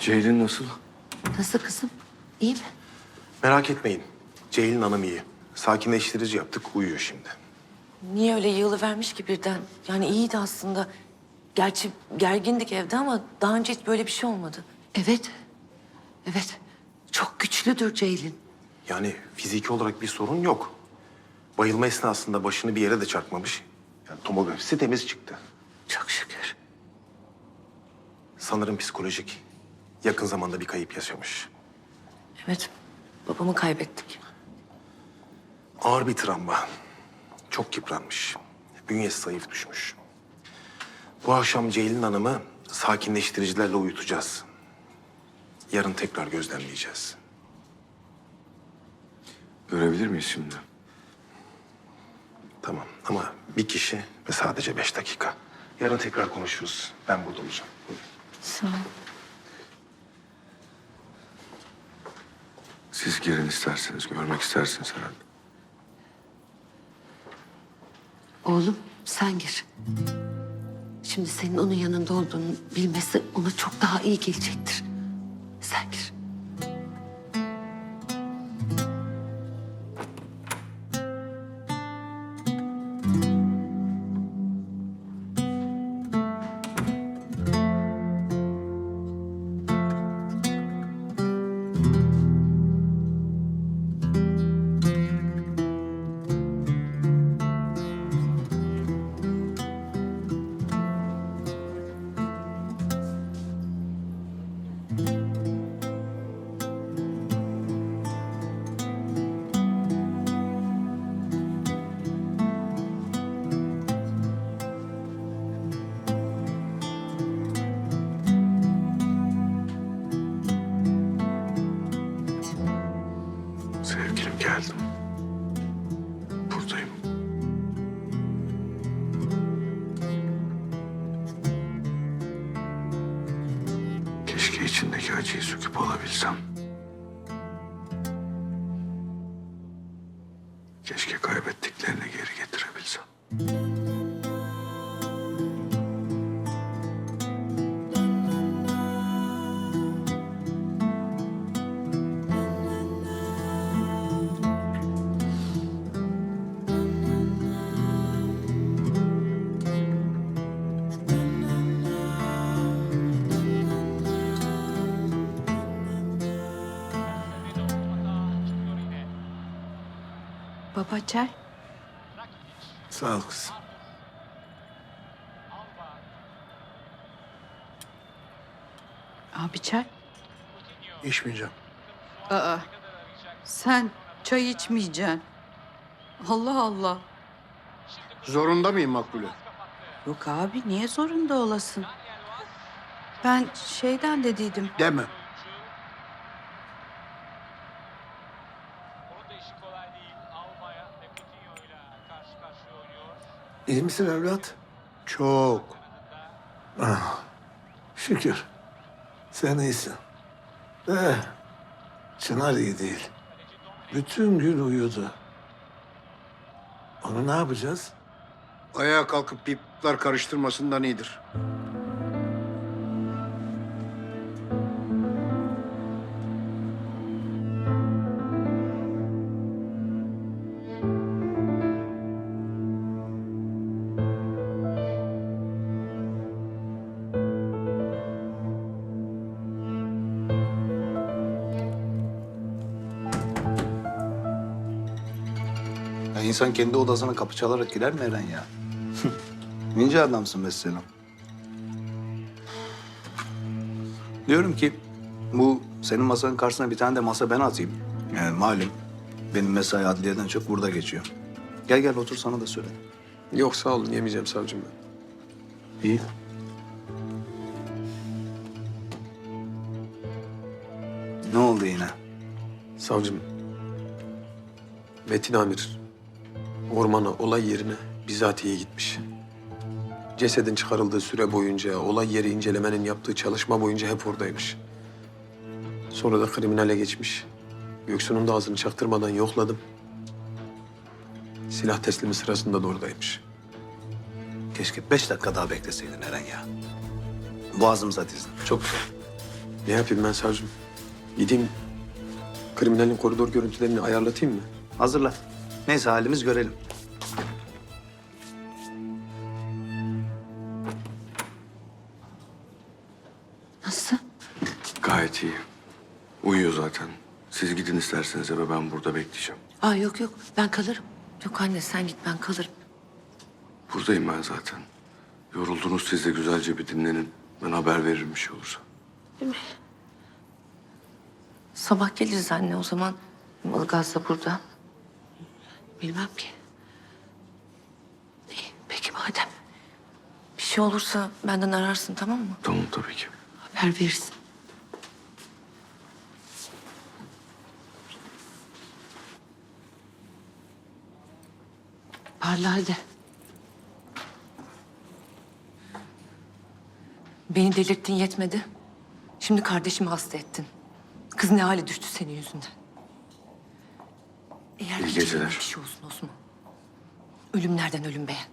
Ceylin nasıl? Nasıl kızım? İyi mi? Merak etmeyin. Ceylin Hanım iyi. Sakinleştirici yaptık, uyuyor şimdi. Niye öyle yığılıvermiş ki birden? Yani iyiydi aslında. Gerçi gergindik evde ama daha önce hiç böyle bir şey olmadı. Evet. Evet. Çok güçlüdür Ceylin. Yani fiziki olarak bir sorun yok. Bayılma esnasında başını bir yere de çarpmamış. Yani tomografisi temiz çıktı. Çok şükür. Sanırım psikolojik. Yakın zamanda bir kayıp yaşamış. Evet, babamı kaybettik. Ağır bir travma. Çok yıpranmış. Bünyesi zayıf düşmüş. Bu akşam Ceylin Hanım'ı sakinleştiricilerle uyutacağız. Yarın tekrar gözlemleyeceğiz. Görebilir miyiz şimdi? Tamam ama bir kişi ve sadece beş dakika. Yarın tekrar konuşuruz. Ben burada olacağım. Buyurun. Sağ ol. Siz girin isterseniz, görmek istersiniz herhalde. Oğlum sen gir. Şimdi senin onun yanında olduğunu bilmesi ona çok daha iyi gelecektir. Sen gir. Geldim. Buradayım. Keşke içindeki acıyı söküp alabilsem. Baba çay. Sağ ol kızım. Abi çay. İçmeyeceğim. Aa, sen çay içmeyeceksin. Allah Allah. Zorunda mıyım Makbule? Yok abi niye zorunda olasın? Ben şeyden dediydim. Deme. İyi misin evlat? Çok. Ah, şükür. Sen iyisin. Eh, Çınar iyi değil. Bütün gün uyudu. Onu ne yapacağız? Ayağa kalkıp pipler karıştırmasından iyidir. Ya insan kendi odasına kapı çalarak girer mi Eren ya? İnce adamsın mesela. Diyorum ki bu senin masanın karşısına bir tane de masa ben atayım. Yani malum benim mesai adliyeden çok burada geçiyor. Gel gel otur sana da söyle. Yok sağ olun yemeyeceğim savcım ben. İyi. Ne oldu yine? Savcım. Metin Amir ormana olay yerine bizatihi gitmiş. Cesedin çıkarıldığı süre boyunca, olay yeri incelemenin yaptığı çalışma boyunca hep oradaymış. Sonra da kriminale geçmiş. Göksu'nun da ağzını çaktırmadan yokladım. Silah teslimi sırasında da oradaymış. Keşke beş dakika daha bekleseydin Eren ya. Boğazımıza dizdin. Çok güzel. Ne yapayım ben savcım? Gideyim kriminalin koridor görüntülerini ayarlatayım mı? Hazırla. Neyse halimiz görelim. Nasıl? Gayet iyi. Uyuyor zaten. Siz gidin isterseniz eve ben burada bekleyeceğim. Aa yok yok ben kalırım. Yok anne sen git ben kalırım. Buradayım ben zaten. Yoruldunuz siz de güzelce bir dinlenin. Ben haber veririm bir şey olursa. Sabah geliriz anne o zaman. Ilgaz da burada. Bilmem ki. İyi peki madem Bir şey olursa benden ararsın tamam mı? Tamam tabii ki. haber verirsin. Parla hadi. Beni delirttin yetmedi. Şimdi kardeşimi hasta ettin. Kız ne hale düştü senin yüzünden. Eğer İyi geceler. bir şey olsun Osman. Ölüm nereden ölüm beğen.